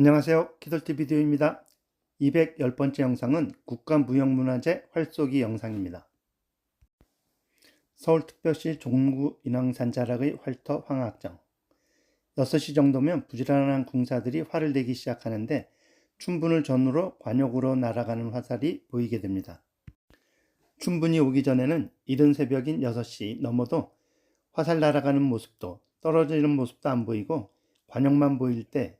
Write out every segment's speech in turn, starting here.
안녕하세요. 키돌티 비디오입니다. 210번째 영상은 국가무형문화재 활쏘기 영상입니다. 서울특별시 종구 인왕산 자락의 활터 황학정 6시 정도면 부지런한 궁사들이 활을 내기 시작하는데 춘분을 전후로 관역으로 날아가는 화살이 보이게 됩니다. 춘분이 오기 전에는 이른 새벽인 6시 넘어도 화살 날아가는 모습도 떨어지는 모습도 안 보이고 관역만 보일 때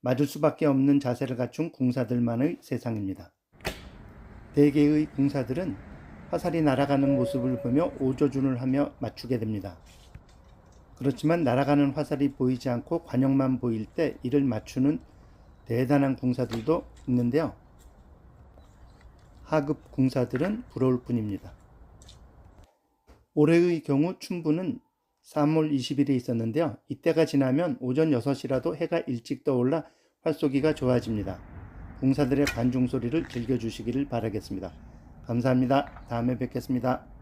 맞을 수밖에 없는 자세를 갖춘 궁사들만의 세상입니다. 대개의 궁사들은 화살이 날아가는 모습을 보며 오조준을 하며 맞추게 됩니다. 그렇지만 날아가는 화살이 보이지 않고 관역만 보일 때 이를 맞추는 대단한 궁사들도 있는데요. 하급 궁사들은 부러울 뿐입니다. 올해의 경우 춘부는 3월 20일에 있었는데요. 이때가 지나면 오전 6시라도 해가 일찍 떠올라 활쏘기가 좋아집니다. 궁사들의 관중 소리를 즐겨주시기를 바라겠습니다. 감사합니다. 다음에 뵙겠습니다.